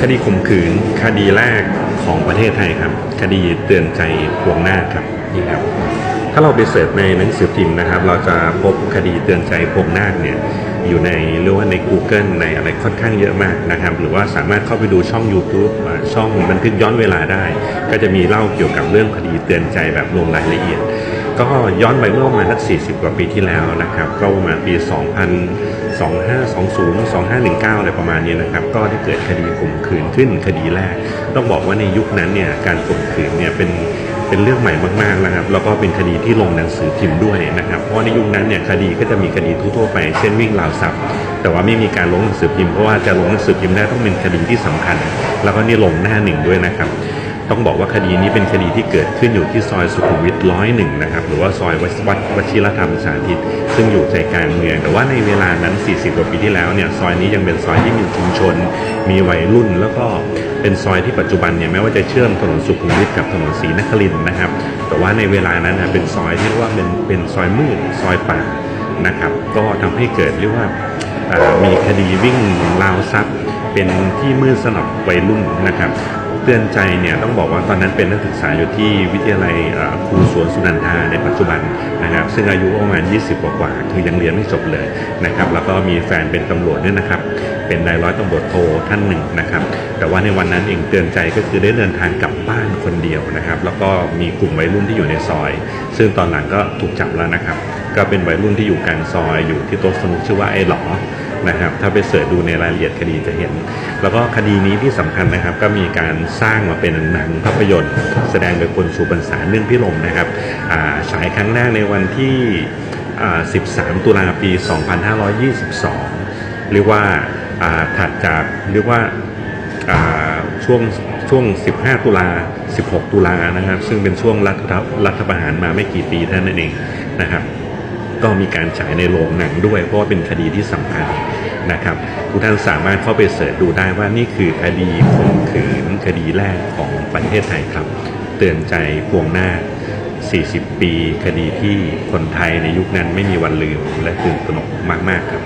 คดีข่มขืนคดีแรกของประเทศไทยครับ คดีเตือนใจพวงหน้าครับนี่ครับ ถ้าเราไปเสิร์ชในหนังสือพิมพ์นะครับ เราจะพบคดีเตือนใจพวงนาคเนี่ยอยู่ในเรียกว่าใน Google ในอะไรค่อนข้างเยอะมากนะครับ หรือว่าสามารถเข้าไปดูช่อง YouTube ช่องบันทึกย้อนเวลาได้ ก็จะมีเล่าเกี่ยวกับเรื่องคดีเตือนใจแบบลงรายละเอียด ก็ย้อนไปเมื่อประมาณสัก40 กว่าปีที่แล้วนะครับ ก็ประมาณปี 2000 2520 2519อะไรประมาณนี้นะครับ ก็ได้เกิดคดีข่มขืนขึ้นคดีแรก ต้องบอกว่าในยุคนั้นเนี่ยการข่มขืนเนี่ยเป็นเป็นเรื่องใหม่มากๆนะครับ แล้วก็เป็นคดีที่ลงหนังสือพิมพ์ด้วยนะครับ เพราะในยุคนั้นเนี่ยคดีก็จะมีคดีทั่วๆไป เช่นวิ่งราวทรัพย์ แต่ว่าไม่มีการลงหนังสือพิมพ์เพราะว่าจะลงหนังสือพิมพ์ได้ต้องเป็นคดีที่สำคัญ แล้วก็นี่ลงหน้าหนึ่งด้วยนะครับ ต้องบอกว่าคดีนี้เป็นคดีที่เกิดขึ้นอยู่ที่ซอยสุขุมวิทร้อยหนึ่งนะครับ หรือว่าซอยวัดวชิรธรรมสาธิต ซึ่งอยู่ใจกลางเมือง แต่ว่าในเวลานั้น 40 กว่าปีที่แล้วเนี่ยซอยนี้ยังเป็นซอยที่มีชุมชน มีวัยรุ่น แล้วก็เป็นซอยที่ปัจจุบันเนี่ยแม้ว่าจะเชื่อมถนนสุขุมวิทกับถนนศรีนครินนะครับ แต่ว่าในเวลานั้นนะเป็นซอยที่เรียกว่าเป็นเป็นซอยมืดซอยป่านะครับ ก็ทำให้เกิดเรียกว่ามีคดีวิ่งราวทรัพย์เป็นที่มืดสนับวัยรุ่นนะครับ เตือนใจเนี่ยต้องบอกว่าตอนนั้นเป็นนักศึกษาอยู่ที่วิทยาลัยครูสวนสุนันทาในปัจจุบันนะครับซึ่งอายุประมาณ 20 กว่าๆคือยังเรียนไม่จบเลยนะครับแล้วก็มีแฟนเป็นตำรวจด้วยนะครับเป็นนายร้อยตำรวจโทท่านหนึ่งนะครับแต่ว่าในวันนั้นเองเตือนใจก็คือได้เดินทางกลับบ้านคนเดียวนะครับแล้วก็มีกลุ่มวัยรุ่นที่อยู่ในซอย ซึ่งตอนหลังก็ถูกจับแล้วนะครับก็เป็นวัยรุ่นที่อยู่กลางซอยอยู่ที่โต๊ะสนุกชื่อว่าไอ้หลอ นะครับถ้าไปเสิร์ชดูในรายละเอียดคดีจะเห็น แล้วก็คดีนี้ที่สำคัญนะครับ ก็มีการสร้างมาเป็นหนังภาพยนตร์ แสดงโดยคนสุบรรษาเนื่องพิรมนะครับฉายครั้งแรกในวันที่ 13 ตุลาปี 2522 เรียกว่าถัดจากเรียกว่าอ่าช่วงช่วง 15 ตุลา 16 ตุลานะครับ ซึ่งเป็นช่วงรัฐรัฐประหารมาไม่กี่ปีเท่านั้นเองนะครับ ก็มีการฉายในโรงหนังด้วย เพราะว่าเป็นคดีที่สำคัญ นะครับ ทุกท่านสามารถเข้าไปเสิร์ชดูได้ว่านี่คือคดีข่มขืนคดีแรกของประเทศไทยครับ เตือนใจพวงหน้า 40 ปี คดีที่คนไทยในยุคนั้นไม่มีวันลืมและตื่นตระหนกมาก ๆ ครับ